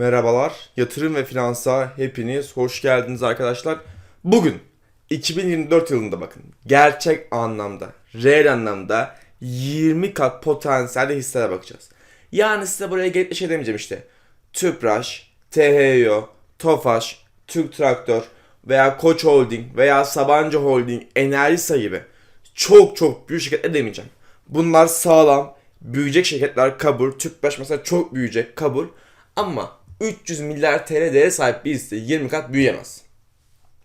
Merhabalar, yatırım ve finansa hepiniz hoş geldiniz arkadaşlar. Bugün 2024 yılında bakın gerçek anlamda, reel anlamda 20 kat potansiyelde hisselere bakacağız. Yani size buraya gelip de şey demeyeceğim işte. Tüpraş, THYO, Tofaş, Türk Traktör veya Koç Holding veya Sabancı Holding, Enerjisa gibi çok çok büyük şirketler demeyeceğim. Bunlar sağlam, büyüyecek şirketler kabul. Tüpraş mesela çok büyüyecek kabul. Ama 300 milyar TL değere sahip bir hisse 20 kat büyüyemez.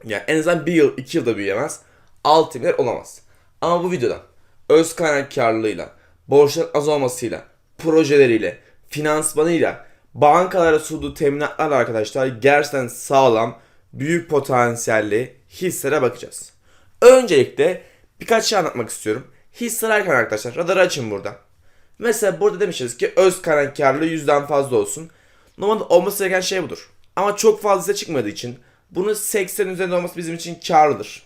Yani en azından bir yıl, iki yılda büyüyemez. 6 milyar olamaz. Ama bu videoda öz kaynak karlılığıyla, borçların az olmasıyla, projeleriyle, finansmanıyla, bankalara sunduğu teminatlarla arkadaşlar gerçekten sağlam, büyük potansiyelli hisselere bakacağız. Öncelikle birkaç şey anlatmak istiyorum. Hisse ararken arkadaşlar radarı açın burada. Mesela burada demişiz ki öz kaynak karlılığı yüzden fazla olsun. Normalde olması gereken şey budur. Ama çok fazla çıkmadığı için bunun 80 üzerinde olması bizim için karlıdır.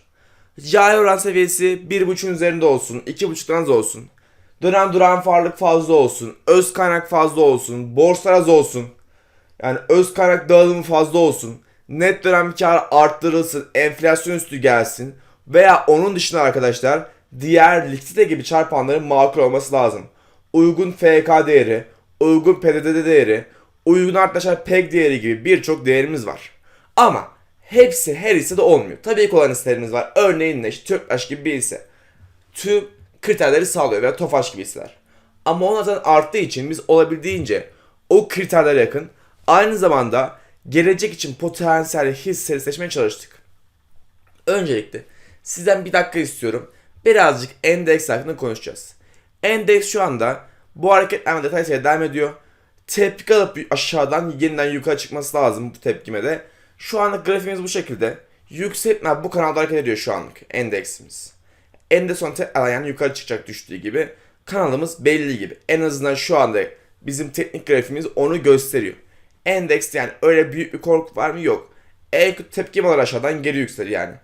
Cari oran seviyesi 1.5'ün üzerinde olsun, 2.5'dan az olsun. Dönem duran farlık fazla olsun, öz kaynak fazla olsun, borsa az olsun. Yani öz kaynak dağılımı fazla olsun. Net dönem kar arttırılsın, enflasyon üstü gelsin. Veya onun dışında arkadaşlar diğer likidite gibi çarpanların makul olması lazım. Uygun FK değeri, uygun PDD değeri, uygun arkadaşlar PEG değeri gibi birçok değerimiz var. Ama hepsi her hissede olmuyor. Tabii ki olan hisselerimiz var. Örneğin ne işte Tüpraş gibi bir hisse. Tüm kriterleri sağlıyor veya Tofaş gibi hisseler. Ama onlar arttığı için biz olabildiğince o kriterlere yakın aynı zamanda gelecek için potansiyel hisseleri seçmeye çalıştık. Öncelikle sizden bir dakika istiyorum. Birazcık endeks hakkında konuşacağız. Endeks şu anda bu hareketlenme detay devam ediyor. Tepki alıp aşağıdan yeniden yukarı çıkması lazım bu tepkime de. Şu anlık grafiğimiz bu şekilde. Yükseltme bu kanalda hareket ediyor şu anlık endeksimiz. Endeks sonra tekrar yani yukarı çıkacak düştüğü gibi. Kanalımız belli gibi. En azından şu anda bizim teknik grafiğimiz onu gösteriyor. Endeks yani öyle büyük bir korku var mı? Yok. En kötü tepkim alır aşağıdan geri yükselir yani.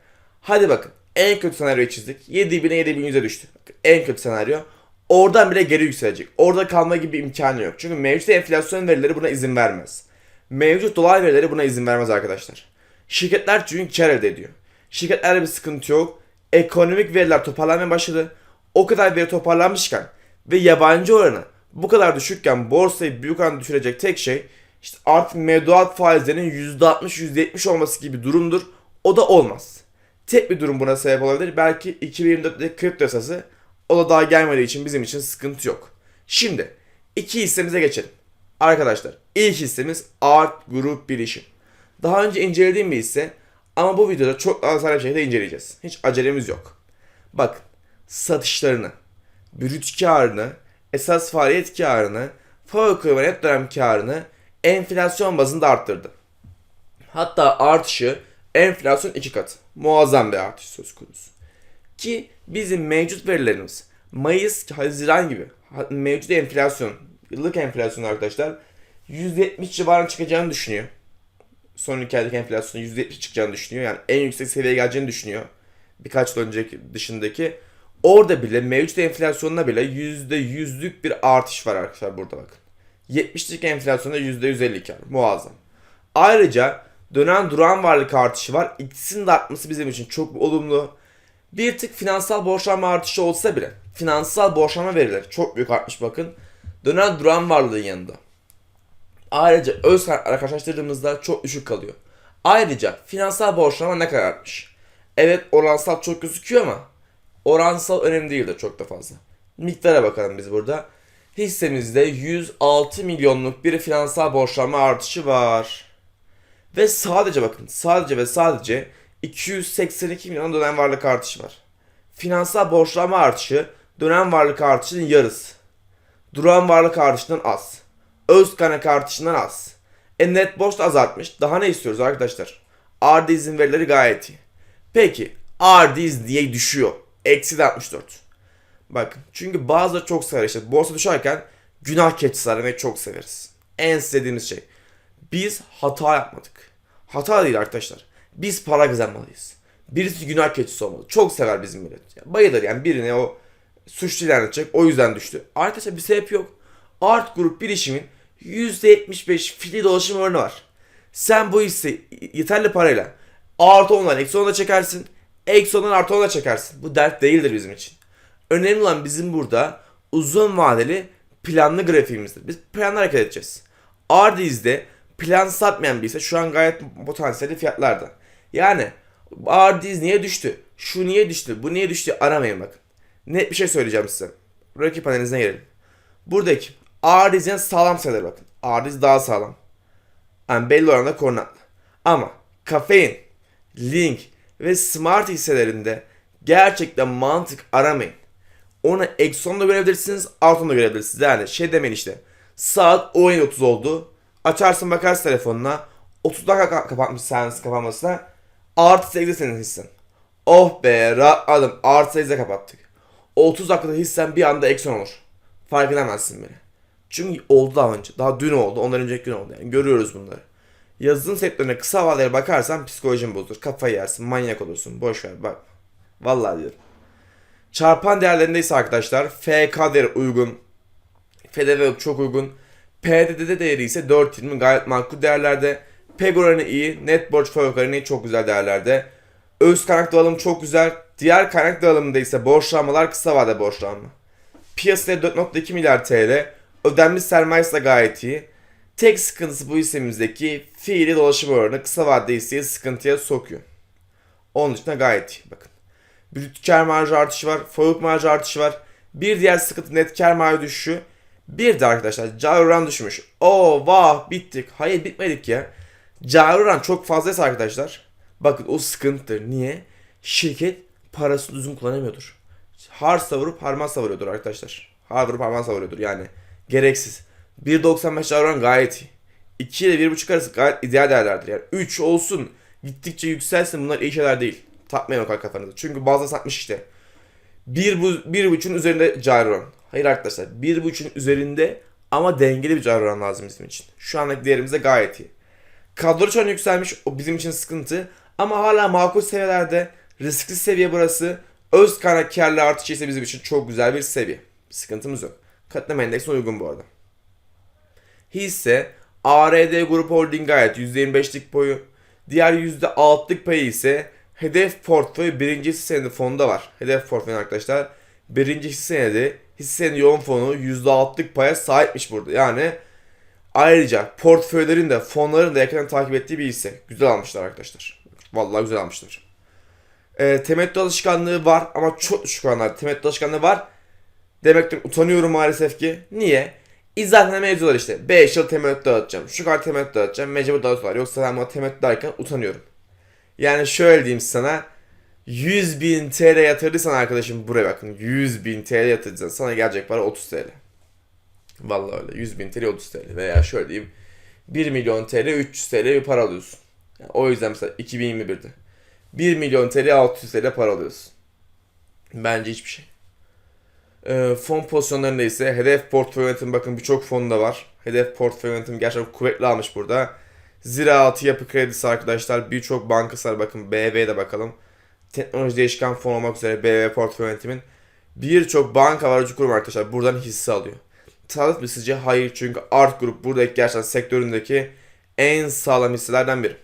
Hadi bakın. En kötü senaryoyu çizdik. 7000'e 7100'e düştü. En kötü senaryo. Oradan bile geri yükselecek. Orada kalma gibi bir imkanı yok. Çünkü mevcut enflasyon verileri buna izin vermez. Mevcut dolar verileri buna izin vermez arkadaşlar. Şirketler çünkü kar elde ediyor. Şirketlerde bir sıkıntı yok. Ekonomik veriler toparlanmaya başladı. O kadar veri toparlanmışken ve yabancı oranı bu kadar düşükken borsayı büyük oranda düşürecek tek şey işte artık mevduat faizlerinin %60-%70 olması gibi durumdur. O da olmaz. Tek bir durum buna sebep olabilir. Belki 2024'te kripto yasası o da daha gelmediği için bizim için sıkıntı yok. Şimdi iki hissemize geçelim. Arkadaşlar ilk hissemiz Art Group Bilişim. Daha önce incelediğim bir hisse ama bu videoda çok daha detaylı bir şekilde inceleyeceğiz. Hiç acelemiz yok. Bakın satışlarını, brüt karını, esas faaliyet karını, fabrik ve net dönem karını enflasyon bazında arttırdı. Hatta artışı enflasyon iki katı. Muazzam bir artış söz konusu. Ki bizim mevcut verilerimiz Mayıs, Haziran gibi mevcut enflasyon, yıllık enflasyon arkadaşlar %70 civarına çıkacağını düşünüyor. Son iki aylık enflasyonun %70 çıkacağını düşünüyor. Yani en yüksek seviyeye geleceğini düşünüyor. Birkaç yıl önceki dışındaki. Orada bile mevcut enflasyonuna bile %100'lük bir artış var arkadaşlar burada bakın. 70'lik enflasyonda %150 kar. Muazzam. Ayrıca dönen duran varlık artışı var. İkisinin de artması bizim için çok olumlu. Bir tık finansal borçlanma artışı olsa bile finansal borçlanma verileri çok büyük artmış bakın. Dönen duran varlığın yanında. Ayrıca öz kaynaklarla karşılaştırdığımızda çok düşük kalıyor. Ayrıca finansal borçlanma ne kadar artmış? Evet oransal çok gözüküyor ama oransal önemli değildir çok da fazla. Miktara bakalım biz burada. Hissemizde 106 milyonluk bir finansal borçlanma artışı var. Ve sadece bakın sadece ve sadece 282 milyon dönem varlık artışı var. Finansal borçlanma artışı dönem varlık artışının yarısı. Duran varlık artışından az. Öz kaynak artışından az. E net borç da azaltmış. Daha ne istiyoruz arkadaşlar? RD izin verileri gayet iyi. Peki RD diye düşüyor. Eksi de 64. Bakın çünkü bazıları çok sever işte borsa düşerken günah keçisi aramayı çok severiz. En sevdiğimiz şey. Biz hata yapmadık. Hata değil arkadaşlar. Biz para kazanmalıyız. Birisi günah keçisi olmalı. Çok sever bizim millet. Yani bayılır yani birine o suçlu ilan edecek. O yüzden düştü. Arkadaşlar bir sebep yok. Art Grup bilişimin %75 fili dolaşım oranı var. Sen bu hissi yeterli parayla artı 10'dan eksi 10'a çekersin. Eksi 10'dan artı 10'a çekersin. Bu dert değildir bizim için. Önemli olan bizim burada uzun vadeli planlı grafiğimizdir. Biz planlı hareket edeceğiz. Ardiz'de plan satmayan birisi şu an gayet potansiyelli fiyatlarda. Yani Ardiz niye düştü? Şu niye düştü? Bu niye düştü? Aramayın bakın. Net bir şey söyleyeceğim size. Rakip analizine gelelim. Buradaki Ardiz'in sağlam sayıları bakın. Ardiz daha sağlam. Yani belli oranda korunaklı. Ama kafein, link ve smart hisselerinde gerçekten mantık aramayın. Onu eksi 10'da görebilirsiniz, artı 10'da görebilirsiniz. Yani şey demeyin işte. Saat 17.30 oldu. Açarsın bakarsın telefonuna. 30 dakika ka- kapatmış seans kapanmasına. Artı 8'de senin hissen. Oh be rahatladım. Artı 8'de kapattık. 30 dakikada hissen bir anda eksi 10 olur. Fark edemezsin bile. Çünkü oldu daha önce. Daha dün oldu. Ondan önceki gün oldu. Yani görüyoruz bunları. Yazılım sektörüne kısa vadeli bakarsan psikolojin bozulur. Kafayı yersin. Manyak olursun. Boş ver bak. Vallahi diyorum. Çarpan değerlerinde ise arkadaşlar FK değeri uygun. FDV çok uygun. PDD değeri ise 4.20 gayet makul değerlerde. PEG oranı iyi. Net borç fabrik oranı çok güzel değerlerde. Öz kaynak dağılımı çok güzel. Diğer kaynak dağılımında ise borçlanmalar kısa vade borçlanma. Piyasaya 4.2 milyar TL. Ödenmiş sermayesi de gayet iyi. Tek sıkıntısı bu hissemizdeki fiili dolaşım oranı kısa vadede hisseyi sıkıntıya sokuyor. Onun dışında gayet iyi. Bakın. Brüt kar marjı artışı var. Fabrik marjı artışı var. Bir diğer sıkıntı net kar marjı düşüşü. Bir de arkadaşlar cari düşmüş. Oo vah bittik. Hayır bitmedik ya. Cari çok fazlaysa arkadaşlar. Bakın o sıkıntıdır. Niye? Şirket parasını düzgün kullanamıyordur. Har savurup harman savuruyordur arkadaşlar. Har vurup harman savuruyordur yani. Gereksiz. 1.95 cari gayet iyi. 2 ile 1.5 arası gayet ideal değerlerdir. Yani 3 olsun gittikçe yükselsin bunlar iyi şeyler değil. Takmayın o kadar kafanızı. Çünkü bazı satmış işte. Bir, bu, bir buçuğun üzerinde cari. Hayır arkadaşlar. Bir buçuğun üzerinde ama dengeli bir cari lazım bizim için. Şu andaki değerimiz de gayet iyi. Kadro an yükselmiş. O bizim için sıkıntı. Ama hala makul seviyelerde. Riskli seviye burası. Öz kaynak karlı artışı ise bizim için çok güzel bir seviye. Sıkıntımız yok. Katlama endeksine uygun bu arada. Hisse ARD Grup Holding gayet %25'lik boyu. Diğer %6'lık payı ise Hedef portföy birinci hisse senedi fonda var. Hedef portföy arkadaşlar. Birinci hisse senedi hisse senedi yoğun fonu %6'lık paya sahipmiş burada. Yani ayrıca portföylerin de fonların da yakından takip ettiği bir hisse. Güzel almışlar arkadaşlar. Vallahi güzel almışlar. E, temettü alışkanlığı var ama çok düşük oranlar. Temettü alışkanlığı var. Demektir utanıyorum maalesef ki. Niye? İzaten mevzular işte. 5 yıl temettü dağıtacağım. Şu kadar temettü dağıtacağım. Mecbur dağıtıyorlar. Yoksa ben buna temettü derken utanıyorum. Yani şöyle diyeyim sana. 100 bin TL yatırdıysan arkadaşım buraya bakın. 100 bin TL yatırdıysan sana gelecek para 30 TL. Vallahi öyle. 100 bin TL 30 TL. Veya şöyle diyeyim. 1 milyon TL 300 TL bir para alıyorsun. Yani o yüzden mesela 2021'de. 1 milyon TL 600 TL para alıyorsun. Bence hiçbir şey. Ee, fon pozisyonlarında ise hedef portföy yönetimi bakın birçok fonda var. Hedef portföy yönetimi gerçekten kuvvetli almış burada. Ziraatı yapı kredisi arkadaşlar birçok bankası var bakın BV'de bakalım. Teknoloji değişken fon olmak üzere BV portföy yönetimin birçok banka var kurum arkadaşlar buradan hisse alıyor. Sağlık mı sizce? Hayır çünkü Art Group buradaki gerçekten sektöründeki en sağlam hisselerden biri.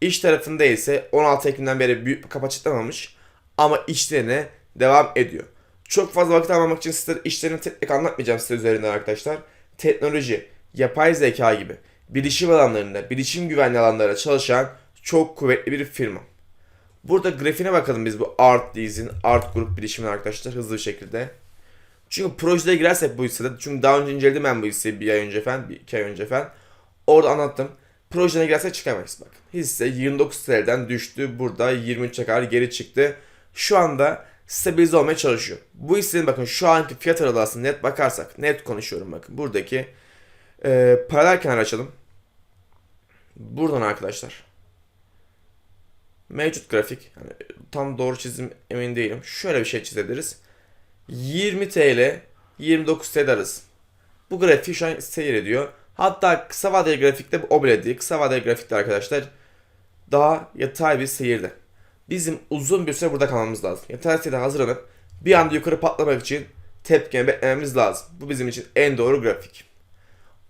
İş tarafında ise 16 Ekim'den beri büyük bir açıklamamış ama işlerine devam ediyor. Çok fazla vakit almamak için size işlerini tek tek anlatmayacağım size üzerinden arkadaşlar. Teknoloji, yapay zeka gibi bilişim alanlarında, bilişim güvenli alanlarında çalışan çok kuvvetli bir firma. Burada grafiğine bakalım biz bu Art Diz'in, Art Group bilişimin arkadaşlar hızlı bir şekilde. Çünkü projeye girersek bu hissede, çünkü daha önce inceledim ben bu hisseyi bir ay önce falan, bir iki ay önce falan. Orada anlattım. Projeye girersek çıkamayız bak. Hisse 29 TL'den düştü. Burada 23'e kadar geri çıktı. Şu anda stabilize olmaya çalışıyor. Bu hissenin bakın şu anki fiyat aralığına net bakarsak, net konuşuyorum bakın. Buradaki e, paralel kenar açalım. Buradan arkadaşlar. Mevcut grafik. Yani tam doğru çizim emin değilim. Şöyle bir şey çizebiliriz. 20 TL 29 TL arası. Bu grafiği şu an seyrediyor. Hatta kısa vadeli grafikte o bile değil. Kısa vadeli grafikte arkadaşlar daha yatay bir seyirde. Bizim uzun bir süre burada kalmamız lazım. Yatay seyirde hazırlanıp bir anda yukarı patlamak için tepki beklememiz lazım. Bu bizim için en doğru grafik.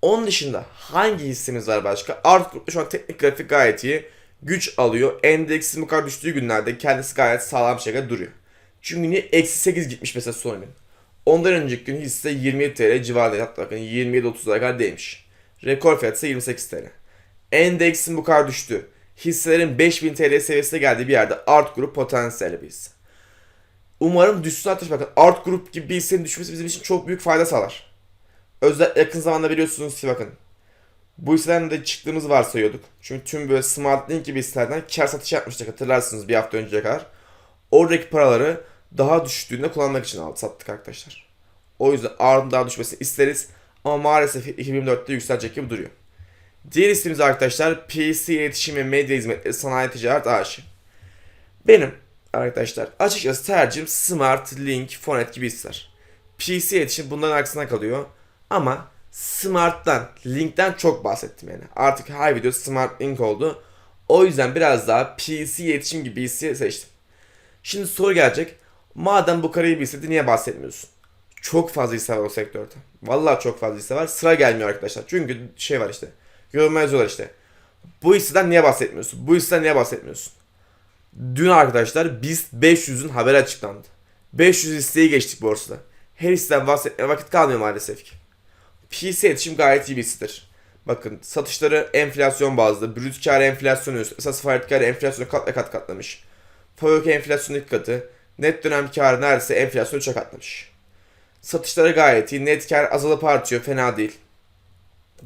Onun dışında hangi hissemiz var başka? Art şu an teknik grafik gayet iyi. Güç alıyor. Endeksin bu kadar düştüğü günlerde kendisi gayet sağlam bir şekilde duruyor. Çünkü niye? Eksi 8 gitmiş mesela son gün. Ondan önceki gün hisse 27 TL civarında hatta bakın 27-30'lara kadar değmiş. Rekor fiyatı ise 28 TL. Endeksin bu kadar düştü. Hisselerin 5000 TL seviyesine geldiği bir yerde Art Group potansiyeli bir hisse. Umarım düşsün artık bakın Art Group gibi bir hissenin düşmesi bizim için çok büyük fayda sağlar. Özellikle yakın zamanda biliyorsunuz ki bakın. Bu hisseden de çıktığımızı varsayıyorduk. Çünkü tüm böyle Smart Link gibi hisselerden kar satışı yapmıştık hatırlarsınız bir hafta önceye kadar. Oradaki paraları daha düştüğünde kullanmak için aldı sattık arkadaşlar. O yüzden ardından daha düşmesini isteriz. Ama maalesef 2024'te yükselecek gibi duruyor. Diğer ismimiz arkadaşlar PC iletişim ve medya hizmetleri sanayi ticaret AŞ. Benim arkadaşlar açıkçası tercihim Smart, Link, Fonet gibi hisseler. PC iletişim bunların aksine kalıyor. Ama Smart'tan, Link'ten çok bahsettim yani. Artık her video Smart Link oldu. O yüzden biraz daha PC iletişim gibi hisse seçtim. Şimdi soru gelecek. Madem bu bir hissedi niye bahsetmiyorsun? Çok fazla hisse var o sektörde. Vallahi çok fazla hisse var. Sıra gelmiyor arkadaşlar. Çünkü şey var işte. Yorumlar işte. Bu hisseden niye bahsetmiyorsun? Bu hisseden niye bahsetmiyorsun? Dün arkadaşlar BIST 500'ün haberi açıklandı. 500 listeyi geçtik borsada. Her hisseden bahsetmeye vakit kalmıyor maalesef ki. PC iletişim gayet iyi bir hissedir. Bakın satışları enflasyon bazlı. Brüt kar enflasyonu. Esas faaliyet karı enflasyonu kat ve kat katlamış. Fabrik enflasyonu katı. Net dönem karı neredeyse enflasyonu 3'e katlamış. Satışları gayet iyi. Net kar azalıp artıyor. Fena değil.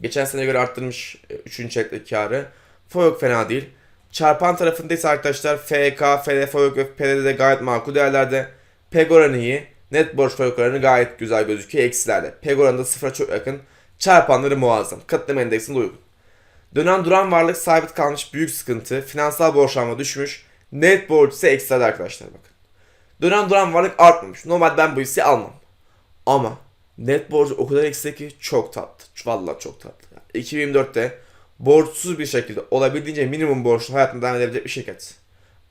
Geçen sene göre arttırmış 3. çeyreklik karı. Fabrik fena değil. Çarpan tarafında ise arkadaşlar FK, FD, Fabrik ve PDD de gayet makul değerlerde. PEG oranı iyi. Net borç fabrik oranı gayet güzel gözüküyor eksilerde. PEG oranı da sıfıra çok yakın. Çarpanları muazzam. Katılım endeksine uygun. Dönem duran varlık sabit kalmış büyük sıkıntı. Finansal borçlanma düşmüş. Net borç ise eksilerde arkadaşlar bakın. Dönem duran varlık artmamış. Normal ben bu hisseyi almam. Ama net borcu o kadar eksik ki çok tatlı. Vallahi çok tatlı. Yani 2024'te borçsuz bir şekilde olabildiğince minimum borçlu hayatına devam edebilecek bir şirket.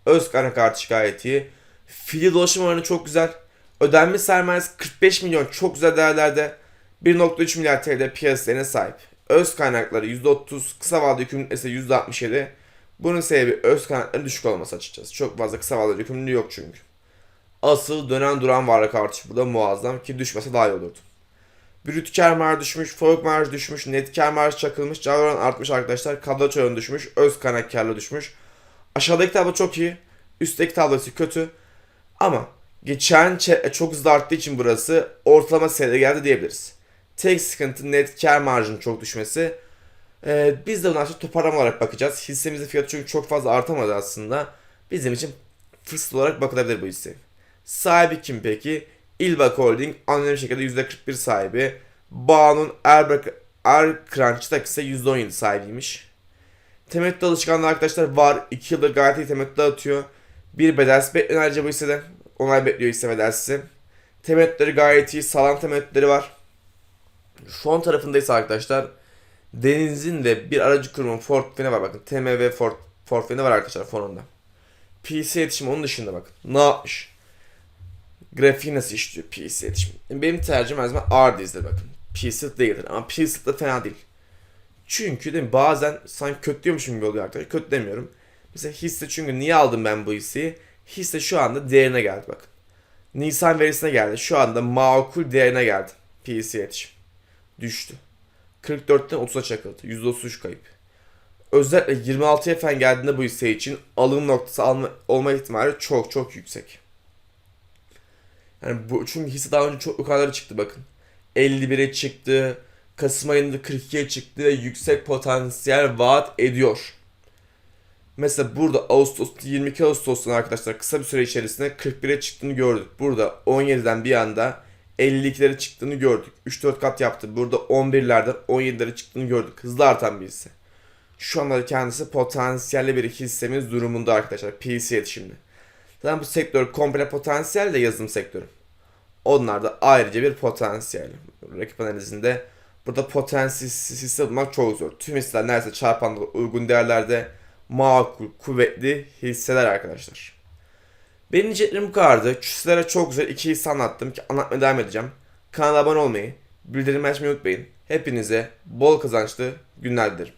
Öz kaynak artışı gayet iyi. Fili dolaşım oranı çok güzel. Ödenmiş sermayesi 45 milyon çok güzel değerlerde. 1.3 milyar TL piyasasına sahip. Öz kaynakları %30, kısa vadeli yükümlülük ise %67. Bunun sebebi öz kaynakların düşük olması açıkçası. Çok fazla kısa vadeli yükümlülüğü yok çünkü. Asıl dönen duran varlık artışı burada muazzam ki düşmese daha iyi olurdu. Brüt kar marjı düşmüş, forward marjı düşmüş, net kar marjı çakılmış, cari artmış arkadaşlar, kadro oranı düşmüş, öz kaynak düşmüş. Aşağıdaki tablo çok iyi, üstteki tablosu kötü. Ama geçen çe- çok hızlı arttığı için burası ortalama seviyede geldi diyebiliriz. Tek sıkıntı net kar marjının çok düşmesi. Ee, biz de buna artık toparlama olarak bakacağız. Hissemizin fiyatı çünkü çok fazla artamadı aslında. Bizim için fırsat olarak bakılabilir bu hisse. Sahibi kim peki? İlbak Holding anonim şekilde %41 sahibi. Bağ'ın Erkranch'ta ise %17 sahibiymiş. Temettü alışkanlığı arkadaşlar var. 2 yıldır iyi temettü atıyor. Bir bedelsiz beklenen ayrıca bu hisseden. Onay bekliyor hisse bedelsizi. Temettüleri gayet iyi. Sağlam temettüleri var. Fon tarafında ise arkadaşlar Deniz'in de bir aracı kurumun portföyü var bakın. TMV Fort, portföyü var arkadaşlar fonunda. PC iletişim onun dışında bakın. Ne yapmış? Grafiği nasıl işliyor PC iletişim? Benim tercihim her zaman ağır dizdir bakın. PC değildir ama PC de fena değil. Çünkü değil mi, bazen sanki kötülüyormuşum gibi oluyor arkadaşlar. Kötü demiyorum. Mesela hisse çünkü niye aldım ben bu hisseyi? Hisse şu anda değerine geldi bakın. Nisan verisine geldi. Şu anda makul değerine geldi. PC iletişim. Düştü. 44'ten 30'a çakıldı. %33 kayıp. Özellikle 26'ya falan geldiğinde bu hisse için alım noktası alma, olma ihtimali çok çok yüksek. Yani bu çünkü hisse daha önce çok yukarılara çıktı bakın. 51'e çıktı. Kasım ayında 42'ye çıktı ve yüksek potansiyel vaat ediyor. Mesela burada Ağustos 22 Ağustos'tan arkadaşlar kısa bir süre içerisinde 41'e çıktığını gördük. Burada 17'den bir anda 52'lere çıktığını gördük. 3-4 kat yaptı. Burada 11'lerden 17'lere çıktığını gördük. Hızlı artan bir hisse. Şu anda kendisi potansiyelli bir hissemiz durumunda arkadaşlar. PC iletişimde. Zaten bu sektör komple potansiyel de yazılım sektörü. Onlar da ayrıca bir potansiyel. Rakip analizinde burada potansiyel bulmak çok zor. Tüm hisseler neredeyse çarpanlı uygun değerlerde makul, kuvvetli hisseler arkadaşlar. Benim içeriklerim bu kadardı. Sizlere çok güzel iki hisse anlattım ki anlatmaya devam edeceğim. Kanala abone olmayı, bildirim açmayı unutmayın. Hepinize bol kazançlı günler dilerim.